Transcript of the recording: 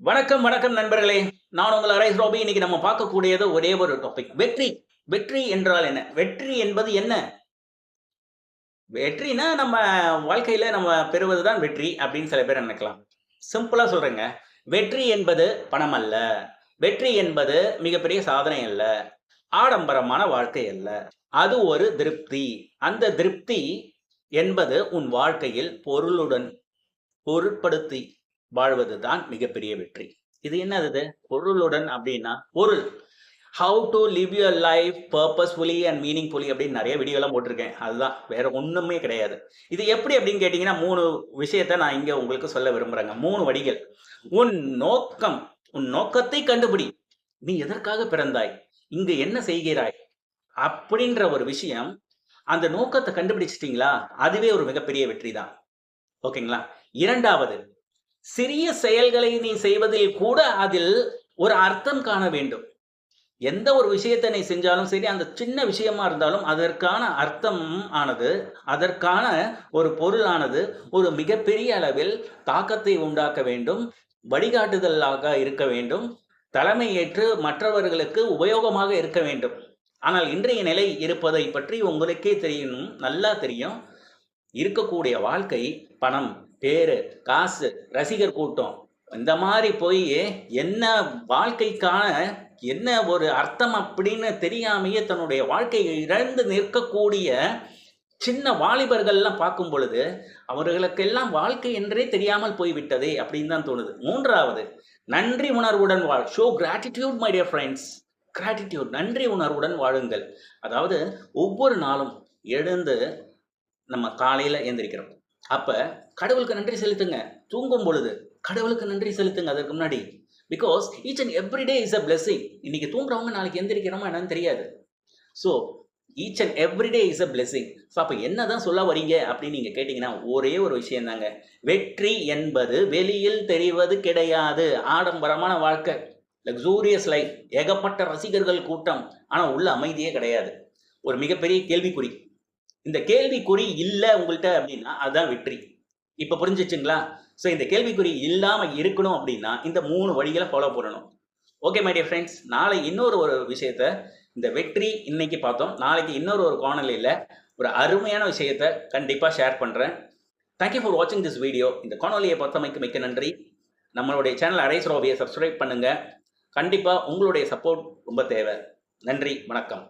வணக்கம் வணக்கம் நண்பர்களே. நான் உங்கள் அரைஸ் ரோபி. இன்னைக்கு நம்ம பார்க்கக்கூடியது ஒரே ஒரு டாபிக் வெற்றி. வெற்றி என்றால் என்ன? வெற்றி என்பது என்ன? வெற்றினா நம்ம வாழ்க்கையில நம்ம பெறுவதுதான் வெற்றி அப்படின்னு சில பேர் நினைக்கலாம். சிம்பிளா சொல்றேங்க. வெற்றி என்பது பணம் அல்ல. வெற்றி என்பது மிகப்பெரிய சாதனை அல்ல. ஆடம்பரமான வாழ்க்கை அல்ல. அது ஒரு திருப்தி. அந்த திருப்தி என்பது உன் வாழ்க்கையில் பொருளுடன் பொருட்படுத்தி வாழ்வதுதான் மிகப்பெரிய வெற்றி. இது என்னது? பொருளுடன் அப்படின்னா பொருள் how to live your life purposefully and meaningfully அப்படின்னு நிறைய வீடியோலாம் போட்டிருக்கேன். அதுதான் வேற ஒண்ணுமே கிடையாது. இது எப்படி அப்படின்னு கேட்டிங்கன்னா மூணு விஷயத்த நான் இங்க உங்களுக்கு சொல்ல விரும்புறேங்க. மூணு வடிகள் உன் நோக்கம் உன் நோக்கத்தை கண்டுபிடி. நீ எதற்காக பிறந்தாய்? இங்கு என்ன செய்கிறாய்? அப்படின்ற ஒரு விஷயம் அந்த நோக்கத்தை கண்டுபிடிச்சிட்டிங்களா? அதுவே ஒரு மிகப்பெரிய வெற்றி தான் ஓகேங்களா? இரண்டாவது சிறிய செயல்களை நீ செய்வதில் கூட அதில் ஒரு அர்த்தம் காண வேண்டும். எந்த ஒரு விஷயத்தை நீ செஞ்சாலும் சரி அந்த சின்ன விஷயமா இருந்தாலும் அதற்கான அர்த்தம் ஆனது அதற்கான ஒரு பொருளானது ஒரு மிகப்பெரிய அளவில் தாக்கத்தை உண்டாக்க வேண்டும் வழிகாட்டுதலாக இருக்க வேண்டும் தலைமை ஏற்று மற்றவர்களுக்கு உபயோகமாக இருக்க வேண்டும். ஆனால் இன்றைய நிலை இருப்பதை பற்றி உங்களுக்கே தெரியும் நல்லா தெரியும். இருக்கக்கூடிய வாழ்க்கை பணம் பேரு காசு ரசிகர் கூட்டம் இந்த மாதிரி போய் என்ன வாழ்க்கைக்கான என்ன ஒரு அர்த்தம் அப்படின்னு தெரியாமையே தன்னுடைய வாழ்க்கையை இழந்து நிற்கக்கூடிய சின்ன வாலிபர்கள்லாம் பார்க்கும் பொழுது அவர்களுக்கெல்லாம் வாழ்க்கை என்றே தெரியாமல் போய்விட்டதே அப்படின்னு தான் தோணுது. மூன்றாவது நன்றி உணர்வுடன் வாழ் show gratitude my dear friends gratitude நன்றி உணர்வுடன் வாழுங்கள். அதாவது ஒவ்வொரு நாளும் எழுந்து நம்ம காலையில் எந்திரிக்கிறோம் அப்போ கடவுளுக்கு நன்றி செலுத்துங்க. தூங்கும் பொழுது கடவுளுக்கு நன்றி செலுத்துங்க அதற்கு முன்னாடி. Because each and everyday is a blessing இன்னைக்கு தூங்குறவங்க நாளைக்கு எந்திரிக்கிறோமா என்னன்னு தெரியாது. So each and everyday is a blessing so அப்போ என்னதான் சொல்ல வரீங்க அப்படின்னு நீங்கள் கேட்டிங்கன்னா ஒரே ஒரு விஷயம் தாங்க வெற்றி என்பது வெளியில் தெரிவது கிடையாது. ஆடம்பரமான வாழ்க்கை. லக்ஸூரியஸ் லைஃப் ஏகப்பட்ட ரசிகர்கள் கூட்டம். ஆனால் உள்ள அமைதியே கிடையாது. ஒரு மிகப்பெரிய கேள்விக்குறி. இந்த கேள்விக்குறி இல்லை உங்கள்கிட்ட அப்படின்னா அதுதான் வெற்றி. இப்போ புரிஞ்சிச்சுங்களா? ஸோ இந்த கேள்விக்குறி இல்லாமல் இருக்கணும் அப்படின்னா இந்த மூணு வழிகளை ஃபாலோ பண்ணணும். ஓகே மை டியர் ஃப்ரெண்ட்ஸ் நாளை இன்னொரு ஒரு விஷயத்த இந்த வெற்றி இன்னைக்கு பார்த்தோம். நாளைக்கு இன்னொரு ஒரு காணொலியில் ஒரு அருமையான விஷயத்த கண்டிப்பாக ஷேர் பண்ணுறேன் தேங்க்யூ ஃபார் வாட்சிங் திஸ் வீடியோ இந்த காணொலியை பார்த்தமைக்கு மிக்க நன்றி. நம்மளுடைய சேனல் அரைஸ் ரோபியை சப்ஸ்கிரைப் பண்ணுங்கள் கண்டிப்பாக உங்களுடைய சப்போர்ட் ரொம்ப தேவை. நன்றி வணக்கம்.